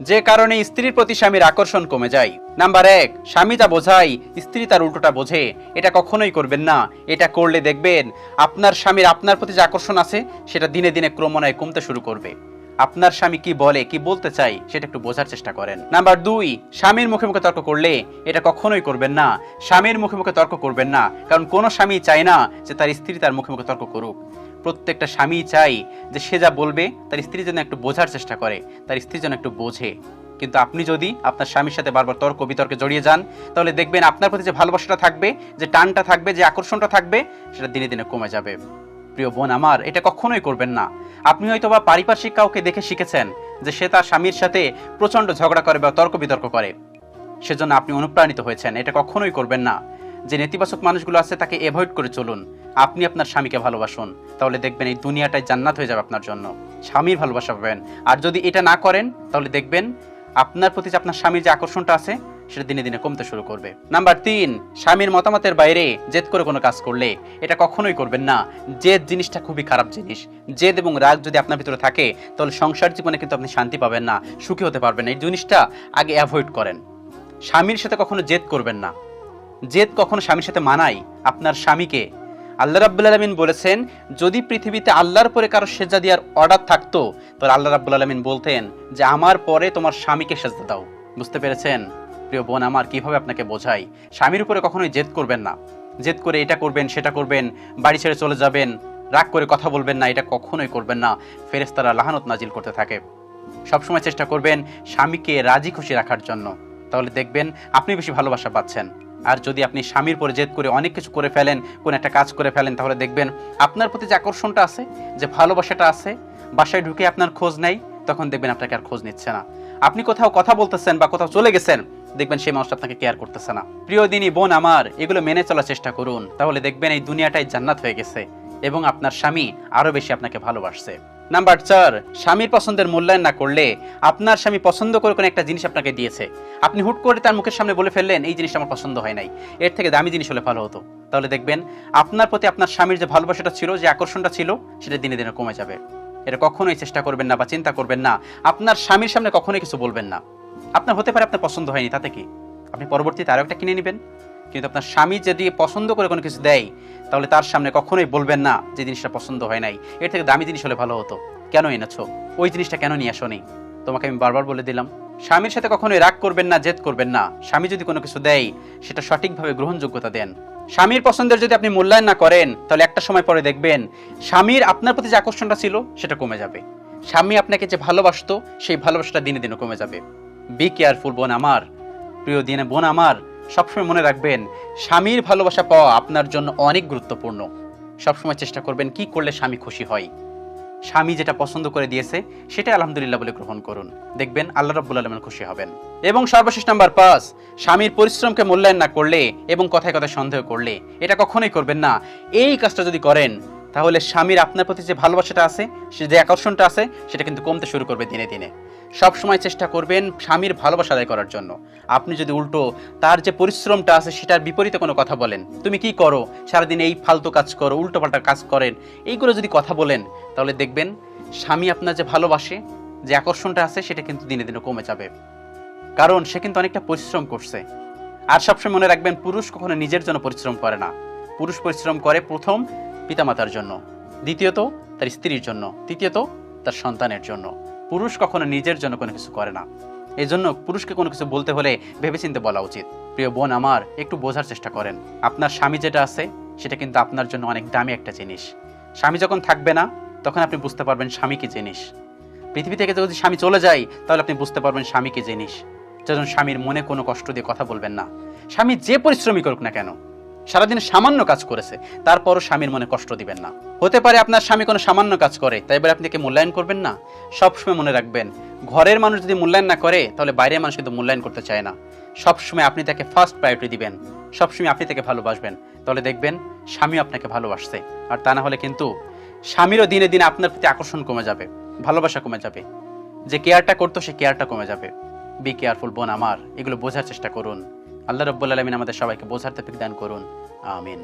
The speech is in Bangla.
যে কারণে স্ত্রীর প্রতি স্বামীর আকর্ষণ কমে যায়। নাম্বার এক, স্বামী যা বোঝায়, স্ত্রী তার উল্টোটা বোঝে। এটা কখনোই করবেন না। এটা করলে দেখবেন, আপনার স্বামীর আপনার প্রতি যে আকর্ষণ আছে, সেটা দিনে দিনে ক্রমান্বয়ে কমতে শুরু করবে। আপনার স্বামী কি বলে, কি বলতে চাই সেটা একটু বোঝার চেষ্টা করেন। নাম্বার দুই, স্বামীর মুখে মুখে তর্ক করলে এটা কখনোই করবেন না। স্বামীর মুখে মুখে তর্ক করবেন না। কারণ কোনো স্বামী চায় না যে তার স্ত্রী তার মুখে মুখে তর্ক করুক। প্রত্যেকটা স্বামী চাই যে সে যা বলবে তার স্ত্রী যেন একটু বোঝার চেষ্টা করে, তার স্ত্রী যেন একটু বোঝে। কিন্তু আপনি যদি আপনার স্বামীর সাথে বারবার তর্ক বিতর্কে জড়িয়ে যান, তাহলে দেখবেন আপনার প্রতি যে ভালোবাসাটা থাকবে, যে টানটা থাকবে, যে আকর্ষণটা থাকবে, সেটা দিনে দিনে কমে যাবে। প্রিয় বোন আমার, এটা কখনোই করবেন না। আপনি হয়তো বা পারিপার্শ্বিক কাউকে দেখে শিখেছেন যে সে তার স্বামীর সাথে প্রচণ্ড ঝগড়া করে বা তর্ক বিতর্ক করে। সেজন্য আপনি অনুপ্রাণিত হয়েছেন, এটা কখনোই করবেন না। যে নেতিবাচক মানুষগুলো আছে তাকে অ্যাভয়েড করে চলুন। আপনি আপনার স্বামীকে ভালোবাসুন। তাহলে দেখবেন এই দুনিয়াটাই জান্নাত হয়ে যাবে আপনার জন্য। স্বামীর ভালোবাসা পাবেন। আর যদি এটা না করেন, তাহলে দেখবেন আপনার প্রতি যে আপনার স্বামীর যে আকর্ষণটা আছে, সেটা দিনে দিনে কমতে শুরু করবে। নাম্বার তিন, স্বামীর মতামতের বাইরে জেদ করে কোনো কাজ করলে এটা কখনোই করবেন না। জেদ জিনিসটা খুবই খারাপ জিনিস। জেদ এবং রাগ যদি আপনার ভিতরে থাকে, তাহলে সংসার জীবনে কিন্তু আপনি শান্তি পাবেন না, সুখী হতে পারবেন এই জিনিসটা আগে অ্যাভয়েড করেন। স্বামীর সাথে কখনো জেদ করবেন না। জেদ কখনো স্বামীর সাথে মানায় আপনার স্বামীকে। আল্লাহ রাব্বুল আলমিন বলেছেন, যদি পৃথিবীতে আল্লাহর পরে কারও সেজা দেওয়ার অর্ডার থাকতো, তাহলে আল্লাহ রাব্বুল আলমিন বলতেন যে, আমার পরে তোমার স্বামীকে সেজা দাও। বুঝতে পেরেছেন? প্রিয় বোন, আমার কীভাবে আপনাকে বোঝাই? স্বামীর উপরে কখনোই জেদ করবেন না। জেদ করে এটা করবেন, সেটা করবেন, বাড়ি ছেড়ে চলে যাবেন, রাগ করে কথা বলবেন না, এটা কখনোই করবেন না। ফেরেস্তারা লাহানত নাজিল করতে থাকে। সবসময় চেষ্টা করবেন স্বামীকে রাজি খুশি রাখার জন্য। তাহলে দেখবেন আপনি বেশি ভালোবাসা পাচ্ছেন। আর যদি আপনি স্বামীর পরে জেদ করে অনেক কিছু করে ফেলেন, কোন একটা কাজ করে ফেলেন, তাহলে দেখবেন আপনার প্রতি যে আকর্ষণটা আছে, যে ভালোবাসাটা আছে, বাসায় ঢুকে আপনার খোঁজ নেই তখন দেখবেন আপনাকে আর খোঁজ নিচ্ছে না। আপনি কোথাও কথা বলতেছেন বা কোথাও চলে গেছেন, দেখবেন সেই মানুষটা আপনাকে কেয়ার করতেছে না। প্রিয় দিনই বোন আমার, এগুলো মেনে চলার চেষ্টা করুন। তাহলে দেখবেন এই দুনিয়াটাই জান্নাত হয়ে গেছে এবং আপনার স্বামী আরও বেশি আপনাকে ভালোবাসছে। নাম্বার চার, স্বামীর পছন্দের মূল্যায়ন না করলে আপনার স্বামী পছন্দ করে কোনো একটা জিনিস আপনাকে দিয়েছে। আপনি হুট করে তার মুখের সামনে বলে ফেললেন, এই জিনিসটা আমার পছন্দ হয় নাই। এর থেকে দামি জিনিস হলে ভালো হতো। তাহলে দেখবেন, আপনার প্রতি আপনার স্বামীর যে ভালোবাসাটা ছিল, যে আকর্ষণটা ছিল, সেটা দিনে দিনে কমে যাবে। এটা কখনোই চেষ্টা করবেন না বা চিন্তা করবেন না। আপনার স্বামীর সামনে কখনোই কিছু বলবেন না। আপনার হতে পারে আপনার পছন্দ হয়নি, তাতে কি? আপনি পরবর্তীতে আরও একটা কিনে নেবেন। কিন্তু আপনার স্বামী যদি পছন্দ করে কোনো কিছু দেয়, তাহলে তার সামনে কখনোই বলবেন না যে জিনিসটা পছন্দ হয় নাই। এর থেকে দামি জিনিস হলে ভালো হতো। কেন এনেছো? ওই জিনিসটা কেন নিয়ে আসো তোমাকে আমি বারবার বলে দিলাম। স্বামীর সাথে কখনোই রাগ করবেন না, জেদ করবেন না। স্বামী যদি কোনো কিছু দেয়, সেটা সঠিকভাবে গ্রহণযোগ্যতা দেন। স্বামীর পছন্দের যদি আপনি মূল্যায়ন না করেন, তাহলে একটা সময় পরে দেখবেন, স্বামীর আপনার প্রতি যে আকর্ষণটা ছিল, সেটা কমে যাবে। স্বামী আপনাকে যে ভালোবাসতো, সেই ভালোবাসাটা দিনে দিনে কমে যাবে। বি কেয়ারফুল বোন আমার। প্রিয় দিনে বোন আমার সবসময় মনে রাখবেন, স্বামীর ভালোবাসা পাওয়া আপনার জন্য অনেক গুরুত্বপূর্ণ। সবসময় চেষ্টা করবেন কি করলে স্বামী খুশি হয়। স্বামী যেটা পছন্দ করে দিয়েছে, সেটা আলহামদুলিল্লাহ বলে গ্রহণ করুন। দেখবেন আল্লাহ রাব্বুল আলমেন খুশি হবেন। এবং সর্বশেষ নাম্বার পাঁচ, স্বামীর পরিশ্রমকে মূল্যায়ন না করলে এবং কথায় কথায় সন্দেহ করলে এটা কখনোই করবেন না। এই কাজটা যদি করেন, তাহলে স্বামীর আপনার প্রতি যে ভালোবাসাটা আছে, সে যে আকর্ষণটা আছে, সেটা কিন্তু কমতে শুরু করবে দিনে দিনে। সব সময় চেষ্টা করবেন স্বামীর ভালোবাসা আদায় করার জন্য। আপনি যদি উল্টো তার যে পরিশ্রমটা আছে সেটার বিপরীতে কোনো কথা বলেন, তুমি কি করো? সারাদিন এই ফালতু কাজ করো উল্টো পাল্টা কাজ করেন। এইগুলো যদি কথা বলেন, তাহলে দেখবেন স্বামী আপনার যে ভালোবাসে, যে আকর্ষণটা আছে, সেটা কিন্তু দিনে দিনে কমে যাবে। কারণ সে কিন্তু অনেকটা পরিশ্রম করছে। আর সবসময় মনে রাখবেন, পুরুষ কখনো নিজের জন্য পরিশ্রম করে না। পুরুষ পরিশ্রম করে প্রথম পিতামাতার জন্য, দ্বিতীয়ত তার স্ত্রীর জন্য, তৃতীয়ত তার সন্তানের জন্য। পুরুষ কখনো নিজের জন্য কোনো কিছু করে না। এই জন্য পুরুষকে কোনো কিছু বলতে হলে ভেবেচিন্তে বলা উচিত, প্রিয় বোন আমার, একটু বোঝার চেষ্টা করেন। আপনার স্বামী যেটা আছে, সেটা কিন্তু আপনার জন্য অনেক দামি একটা জিনিস। স্বামী যখন থাকবে না, তখন আপনি বুঝতে পারবেন স্বামী কি জিনিস। পৃথিবী থেকে যদি স্বামী চলে যায়, তাহলে আপনি বুঝতে পারবেন স্বামী কি জিনিস। যেজন স্বামীর মনে কোনো কষ্ট দিয়ে কথা বলবেন না। স্বামী যে পরিশ্রমী করুক না কেন সারাদিন সামান্য কাজ করেছে, তারপরও স্বামীর মনে কষ্ট দিবেন না। হতে পারে আপনার স্বামী কোনো সামান্য কাজ করে, তাই এবার আপনি কি মূল্যায়ন করবেন না? সবসময় মনে রাখবেন, ঘরের মানুষ যদি মূল্যায়ন না করে, তাহলে বাইরের মানুষ কিন্তু মূল্যায়ন করতে চায় না। সবসময় আপনি তাকে ফার্স্ট প্রায়োরিটি দিবেন, সবসময় আপনি তাকে ভালোবাসবেন। তাহলে দেখবেন স্বামী আপনাকে ভালোবাসছে। আর তা না হলে কিন্তু স্বামীরও দিনে দিনে আপনার প্রতি আকর্ষণ কমে যাবে, ভালোবাসা কমে যাবে। যে কেয়ারটা করতো, সে কেয়ারটা কমে যাবে। বি কেয়ারফুল বোন আমার, এগুলো বোঝার চেষ্টা করুন। আল্লাহ রব্বুল আলমিন আমাদের সবাইকে বোঝার তফিক দান করুন। আমিন।